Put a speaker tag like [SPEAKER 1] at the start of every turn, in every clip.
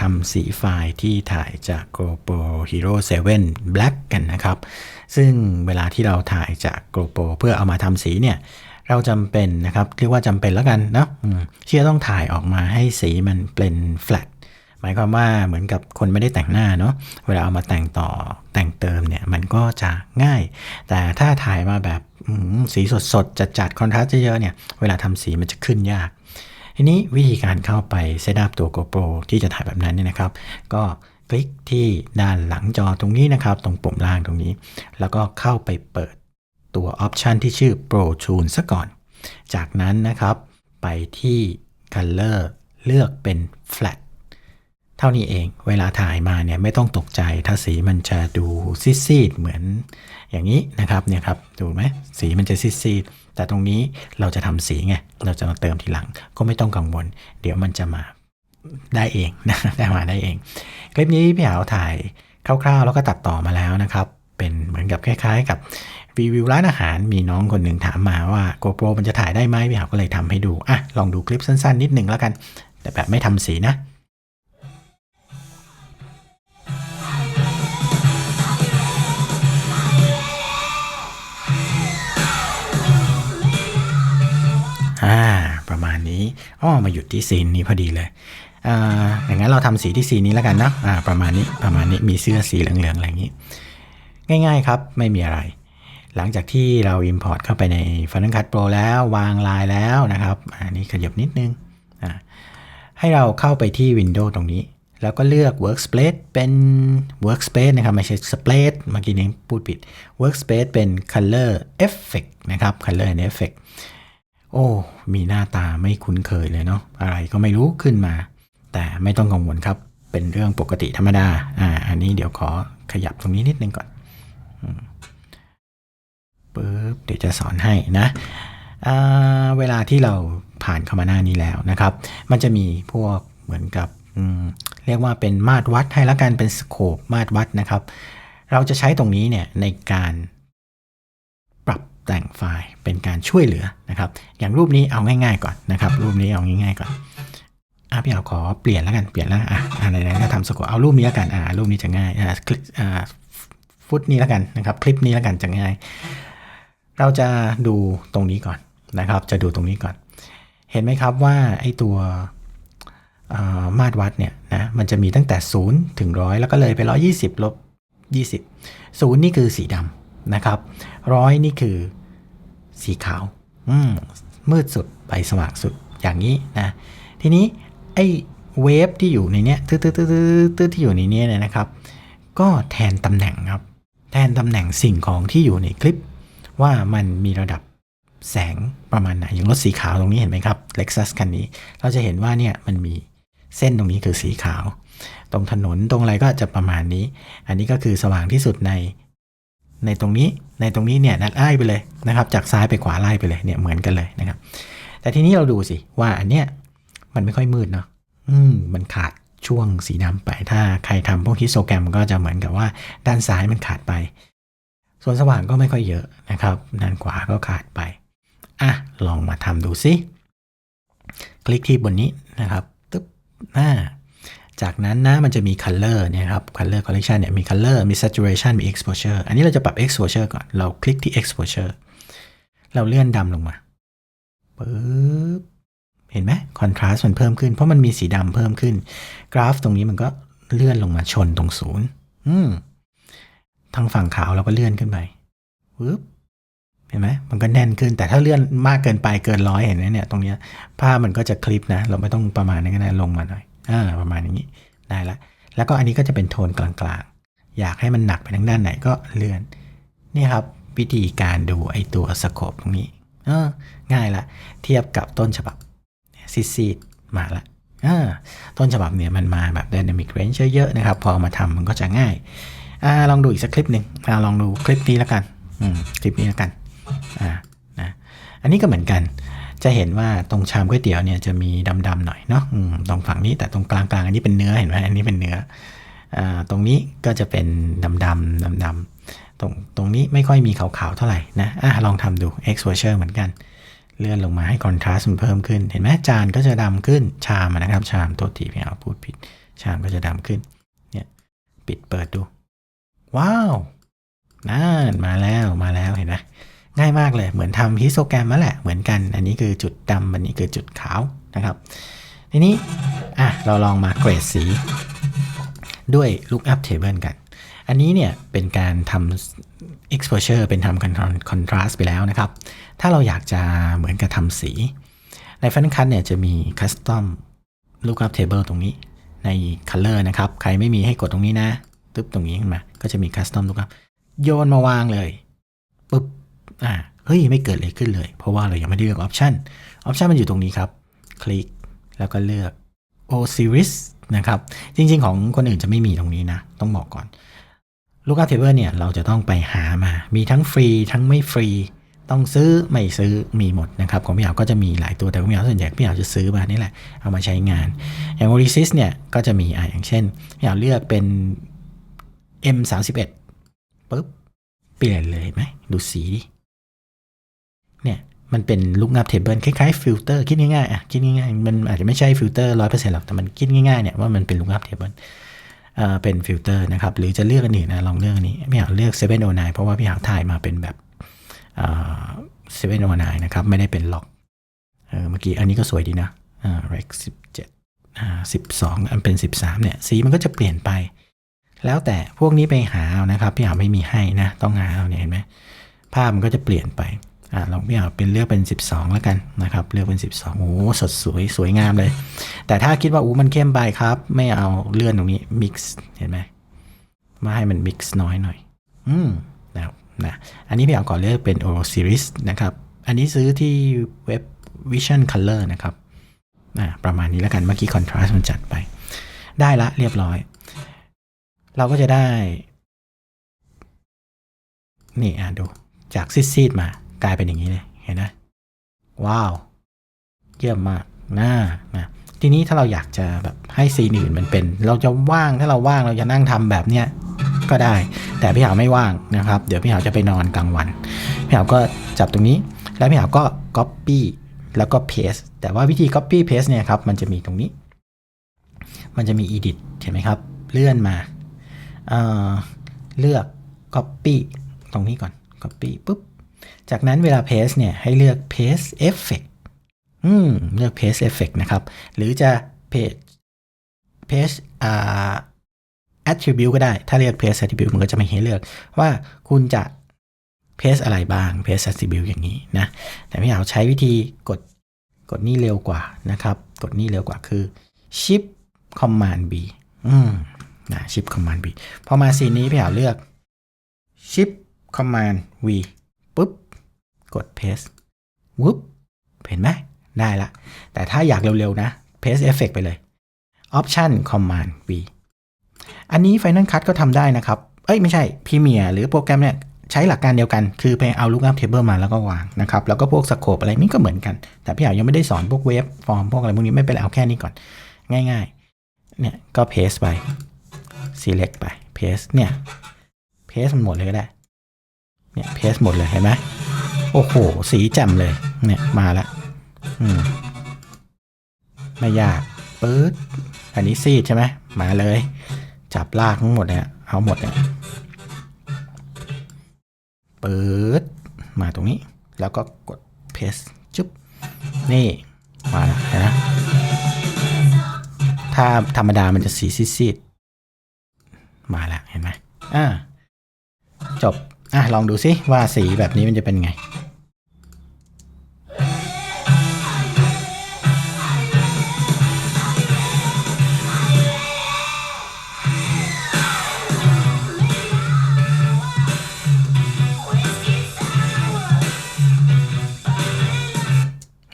[SPEAKER 1] ทำสีไฟล์ที่ถ่ายจาก GoPro Hero 7 Black กันนะครับ ซึ่งเวลาที่เราถ่ายจาก GoPro เพื่อเอามาทำสีเนี่ยเราจำเป็นนะครับ เรียกว่าจำเป็นแล้วกันนะที่จะต้องถ่ายออกมาให้สีมันเป็น flat หมายความว่าเหมือนกับคนไม่ได้แต่งหน้าเนาะเวลาเอามาแต่งต่อแต่งเติมเนี่ยมันก็จะง่าย แต่ถ้าถ่ายมาแบบสีสดๆจัดจัดคอนทราสต์เยอะๆเนี่ยเวลาทำสีมันจะขึ้นยาก ทีนี้วิธีการเข้าไปเซตอัพตัว GoPro ที่จะถ่ายแบบนั้นเนี่ยนะครับ ก็คลิกที่ด้านหลังจอตรงนี้นะครับ ตรงปุ่มล่างตรงนี้ แล้วก็เข้าไปเปิดตัวออปชันที่ชื่อ Pro Tune ซะก่อน จากนั้นนะครับ ไปที่ Color เลือกเป็น Flat เท่านี้เอง เวลาถ่ายมาเนี่ยไม่ต้องตกใจถ้าสีมันจะดูซีดๆเหมือนอย่างนี้นะครับเนี่ยครับ ดูไหมสีมันจะซีดๆ แต่ตรงนี้เราจะทำสีไง เราจะมาเติมทีหลังก็ไม่ต้องกังวล เดี๋ยวมันจะมาได้เองนะได้มาได้เอง คลิปนี้พี่หาวถ่ายคร่าวๆ แล้วก็ตัดต่อมาแล้วนะครับ เป็นเหมือนกับคล้าย ๆ กับรีวิวร้านอาหารมีน้องคนหนึ่งถามมาว่า GoPro มันจะถ่ายได้ไหมพี่หาวก็เลยทำให้ดูอะลองดูคลิปสั้นๆ นิดหนึ่งแล้วกัน แต่แบบไม่ทำสีนะ อ้อมาหยุดที่ซีนนี้พอดีเลยอ่าอย่างนั้นเราทำสีที่ซีนนี้แล้วกันเนอะอ่าประมาณนี้ประมาณนี้มีเสื้อสีเหลืองๆอะไรอย่างนี้ ง่ายๆครับไม่มีอะไร หลังจากที่เรา Import เข้าไปใน Final Cut Pro แล้ววางลายแล้วนะครับอันนี้ขยับนิดนึงอ่าให้เราเข้าไปที่ Windows ตรงนี้ แล้วก็เลือก Workspace เป็น Workspace นะครับ ไม่ใช่ Space เมื่อกี้นี้พูดผิด Workspace เป็น Color Effect นะครับ Color and Effect โอ้ มีหน้าตาไม่คุ้นเคยเลยเนาะ อะไรก็ไม่รู้ขึ้นมา แต่ไม่ต้องกังวลครับ เป็นเรื่องปกติธรรมดา อ่า อันนี้เดี๋ยวขอขยับตรงนี้นิดนึงก่อนปึ๊บ เดี๋ยวจะสอนให้นะเวลาที่เราผ่านเข้ามาหน้านี้แล้วนะครับ มันจะมีพวกเหมือนกับเรียกว่าเป็นมาตรวัดให้ละกันเป็นสโคปมาตรวัดนะครับ เราจะใช้ตรงนี้เนี่ยในการ แต่งไฟล์เป็นการช่วยเหลือนะครับ อย่างรูปนี้เอาง่าย ๆ ก่อนนะครับ รูปนี้เอาง่าย ๆ ก่อนอะพี่เอาขอเปลี่ยนแล้วกันเปลี่ยนแล้วอะอะไหนๆก็ทำสกอเอารูปนี้แล้วกันอ่ารูปนี้จะง่ายอ่าคลิกอ่าฟุตนี้แล้วกันนะครับ คลิปนี้แล้วกันจะง่าย เราจะดูตรงนี้ก่อนนะครับ จะดูตรงนี้ก่อน เห็นไหมครับว่าไอ้ตัวมาตรวัดเนี่ยนะมันจะมีตั้งแต่ 0 ถึง 100 แล้วก็เลยไป 120 ลบ 20 0 นี่คือสีดำ นะครับร้อยนี่คือสีขาวอืมมืดสุดไปสว่างสุดอย่างนี้นะทีนี้ไอ้เวฟที่อยู่ในเนี้ยตื้อตื้อตื้อตื้อที่อยู่ในเนี้ยเนี่ยนะครับ ก็แทนตำแหน่งครับ แทนตำแหน่งสิ่งของที่อยู่ในคลิป ว่ามันมีระดับแสงประมาณไหนอย่างรถสีขาวตรงนี้เห็นไหมครับ Lexus คันนี้ เราจะเห็นว่าเนี่ยมันมีเส้นตรงนี้คือสีขาว ตรงถนนตรงอะไรก็จะประมาณนี้ อันนี้ก็คือสว่างที่สุดใน ในตรงนี้ในตรงนี้เนี่ยนัดไล่ไปเลยนะครับ จากซ้ายไปขวาไล่ไปเลยเนี่ยเหมือนกันเลยนะครับ แต่ทีนี้เราดูสิว่าอันเนี้ยมันไม่ค่อยมืดเนาะอืมมันขาดช่วงสีดำไป ถ้าใครทำพวกฮิสโตแกรมก็จะเหมือนกับว่าด้านซ้ายมันขาดไป ส่วนสว่างก็ไม่ค่อยเยอะนะครับ ด้านขวาก็ขาดไป อะ ลองมาทำดูสิ คลิกที่บนนี้นะครับตึ๊บหน้า จากนั้นนะมันจะมี color เนี่ยครับ color collection เนี่ยมี color มี saturation มี exposure อันนี้เราจะปรับ exposure ก่อน เราคลิกที่ exposure เราเลื่อนดำลงมาปึ๊บเห็นไหม contrast มันเพิ่มขึ้น เพราะมันมีสีดำเพิ่มขึ้น กราฟตรงนี้มันก็เลื่อนลงมาชนตรงศูนย์อืมทางฝั่งขาวเราก็เลื่อนขึ้นไปปึ๊บเห็นไหมมันก็แน่นขึ้น แต่ถ้าเลื่อนมากเกินไปเกินร้อยเห็นไหมเนี่ย ตรงเนี้ยภาพมันก็จะคลิปนะ เราไม่ต้องประมาณนี้ก็ได้ลงมาหน่อย อ่าประมาณอย่างนี้ได้ละแล้วก็อันนี้ก็จะเป็นโทนกลางๆ อยากให้มันหนักไปทางด้านไหนก็เลื่อนนี่ครับวิธีการดูไอตัวสโคปตรงนี้เออง่ายละเทียบกับต้นฉบับซีดๆมาละอ่าต้นฉบับเนี่ยมันมาแบบ Dynamic Range เยอะๆนะครับ พอมาทำมันก็จะง่ายอ่าลองดูอีกสักคลิปหนึ่งอลองดูคลิปนี้แล้วกันคลิปนี้แล้วกันอ่านะอันนี้ก็เหมือนกัน จะเห็นว่าตรงชามก๋วยเตี๋ยวเนี่ยจะมีดำๆหน่อยเนาะตรงฝั่งนี้แต่ตรงกลางๆ อันนี้เป็นเนื้อเห็นไหมอันนี้เป็นเนื้ออตรงนี้ก็จะเป็นดำๆดำๆตรงตรงนี้ไม่ค่อยมีขาวๆเท่าไหร่นะอะลองทำดู exposure เหมือนกัน เลื่อนลงมาให้ contrast มันเพิ่มขึ้น เห็นไหมจานก็จะดำขึ้นชามนะครับชามโทษทีพี่เอาพูดผิด ชามก็จะดำขึ้นเนี่ยปิดเปิดดู ว้าวนั่นมาแล้วมาแล้วเห็นไหม ง่ายมากเลย เหมือนทำฮิสโตแกรมมาแหละเหมือนกัน อันนี้คือจุดดำอันนี้คือจุดขาวนะครับ ทีนี้อะเราลองมาเกรดสี ด้วย lookup table กัน อันนี้เนี่ยเป็นการทำ exposure เป็นทำ contrast ไปแล้วนะครับ ถ้าเราอยากจะเหมือนกับทำสี ใน Final Cut เนี่ยจะมี custom lookup table ตรงนี้ใน color นะครับ ใครไม่มีให้กดตรงนี้นะตึ๊บตรงนี้ขึ้นมา ก็จะมี custom lookup โยนมาวางเลยปุ๊บ อ่าเฮ้ยไม่เกิดอะไรขึ้นเลย เพราะว่าเรายังไม่ได้เลือก option option มันอยู่ตรงนี้ครับ คลิกแล้วก็เลือก O series นะครับ จริงๆ ของคนอื่นจะไม่มีตรงนี้นะ ต้องบอกก่อน Lookup Table เนี่ย เราจะต้องไปหามา มีทั้งฟรีทั้งไม่ฟรี ต้องซื้อ ไม่ซื้อมีหมดนะครับ ของพี่เหาก็จะมีหลายตัวแต่ของพี่เหาส่วนใหญ่พี่เหาจะซื้อมานี่แหละ เอามาใช้งาน อย่าง Oasis เนี่ย ก็จะมีอะอย่างเช่นพี่เหาเลือกเป็น M 3 1ปุ๊บ เปลี่ยนเลยไหมดูสีดิ เนี่ยมันเป็น lookup table คล้ายๆฟิลเตอร์คิดง่ายๆอะคิดง่ายๆมันอาจจะไม่ใช่ฟิลเตอร์ร้อยเปอร์เซ็นต์หรอกแต่มันคิดง่ายๆเนี่ยว่ามันเป็น lookup table เอ่อเป็นฟิลเตอร์นะครับหรือจะเลือกอันอื่นนะลองเลือกอันนี้พี่หาเลือก709เพราะว่าพี่หาถ่ายมาเป็นแบบเอ่อ709นะครับไม่ได้เป็นล็อกเออเมื่อกี้อันนี้ก็สวยดีนะอ่า rec 17อ่า12 อันเป็น 13เนี่ยสีมันก็จะเปลี่ยนไป แล้วแต่พวกนี้ไปหาเอานะครับพี่หาไม่มีให้นะต้องหาเอาเนี่ยเห็นไหมภาพมันก็จะเปลี่ยนไป อ่าลองพี่เอาเป็นเลือกเป็น 12 แล้วกันนะครับเลือกเป็น 12โอ้โหสดสวยสวยงามเลย แต่ถ้าคิดว่าอู้มันเข้มไปครับ ไม่เอาเลื่อนตรงนี้ mix เห็นไหมมาให้มัน mix น้อยหน่อย อืมนะครับนะอันนี้พี่เอาก่อนเลือกเป็น o series นะครับ อันนี้ซื้อที่เว็บ vision color นะครับอ่าประมาณนี้แล้วกันเมื่อกี้ contrast มันจัดไป ได้ละเรียบร้อย เราก็จะได้ นี่อ่านดูจากซีดๆมา กลายเป็นอย่างนี้เลยเห็นไหมว้าว เยี่ยมมากน่านะทีนี้ถ้าเราอยากจะแบบให้ซีนอื่นมันเป็น เราจะว่างถ้าเราว่างเราจะนั่งทำแบบเนี้ยก็ได้ แต่พี่หาวไม่ว่างนะครับ เดี๋ยวพี่หาวจะไปนอนกลางวันพี่หาวก็จับตรงนี้ แล้วพี่หาวก็ copy แล้วก็ paste แต่ว่าวิธี copy paste เนี่ยครับมันจะมีตรงนี้ มันจะมี edit เห็นไหมครับ เลื่อนมาเอ่อเลือก copy ตรงนี้ก่อน copy ปุ๊บ จากนั้นเวลา paste เนี่ยให้เลือก paste effect อืมเลือก paste effect นะครับ หรือจะ paste Page อ่า attribute ก็ได้ ถ้าเรียก paste attribute มันก็จะไม่ให้เลือกว่าคุณจะ paste อะไรบ้าง paste attribute อย่างนี้นะ แต่พี่เอาใช้วิธีกดกดนี่เร็วกว่านะครับ กดนี่เร็วกว่าคือ shift command b อืมนะ shift command b พอมาซีนนี้พี่เอาเลือก shift command v กด paste วุ๊บเห็นไหมได้ละ แต่ถ้าอยากเร็วๆนะ paste effect ไปเลย option command v อันนี้ Final Cut ก็ทำได้นะครับ เอ้ย ไม่ใช่ Premiere หรือโปรแกรมเนี่ย ใช้หลักการเดียวกัน คือไปเอา lookup table มาแล้วก็วางนะครับ แล้วก็พวกสโคปอะไรนี่ก็เหมือนกัน แต่พี่อายังไม่ได้สอนพวกเวฟฟอร์มพวกอะไรพวกนี้ไม่เป็นเอาแค่นี้ก่อน ง่ายๆ เนี่ย ก็ paste ไป select ไป paste เนี่ย paste มันหมดเลยก็ได้ เนี่ย paste หมดเลยเห็นไหม โอ้โห สีแจ่มเลย เนี่ย มาแล้วอืมไม่ยากปื๊ดอันนี้ซีดใช่ไหมมาเลย จับลากทั้งหมดเนี่ย เอาหมดเนี่ยปื๊ดมาตรงนี้ แล้วก็กด paste จุ๊บ นี่ มาแล้วนไหมถ้าธรรมดามันจะสีซีดๆมาแล้วเห็นไหมอ่าจบ อะ ลองดูซิว่าสีแบบนี้มันจะเป็นไง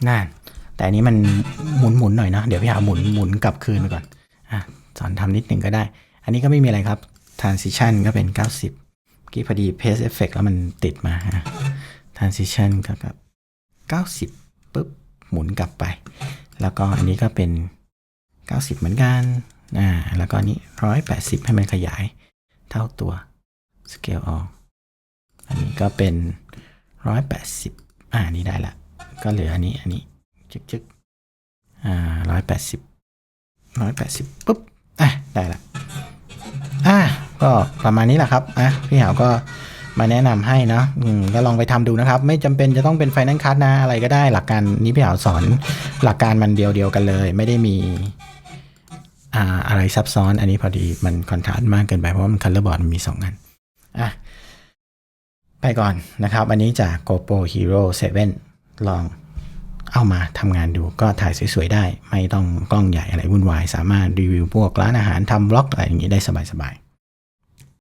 [SPEAKER 1] น่แต่อันนี้มันหมุนหมุนๆหน่อยเนาะเดี๋ยวพี่หาหมุนหมุนกลับคืนไปก่อนอะสอนทำนิดหนึ่งก็ได้ อันนี้ก็ไม่มีอะไรครับ transition ก็เป็น 90กี้พอดี paste effect แล้วมันติดมาฮะ transition ก็กับ 90ปุ๊บหมุนกลับไป แล้วก็อันนี้ก็เป็น 90 เหมือนกันอ่าแล้วก็อันนี้ 180 ให้มันขยายเท่าตัว scale ออกอันนี้ก็เป็น 180 อ่านี่ได้ละ ก็เหลืออันนี้อันนี้จึกจึกอ่าร้อยแปดสิบร้อยแปดสิบปุ๊บ อะ ได้ละ อะ ก็ประมาณนี้แหละครับ อะ พี่หาวก็มาแนะนำให้เนาะอืมก็ลองไปทำดูนะครับ ไม่จำเป็นจะต้องเป็นไฟแนนซ์คั t นะ อะไรก็ได้ หลักการนี้พี่หาวสอนหลักการมันเดียวๆกันเลย ไม่ได้มีอ่าอะไรซับซ้อน อันนี้พอดีมันคอนทราสต์มากเกินไป เพราะว่ามันคัลเลอร์บอร์ดมันมีสองอัน อะ ไปก่อนนะครับ อันนี้จาก GoPro Hero 7 ลองเอามาทำงานดูก็ถ่ายสวยๆได้ ไม่ต้องกล้องใหญ่อะไรวุ่นวาย สามารถรีวิวพวกร้านอาหารทำบล็อกอะไรอย่างนี้ได้สบายๆ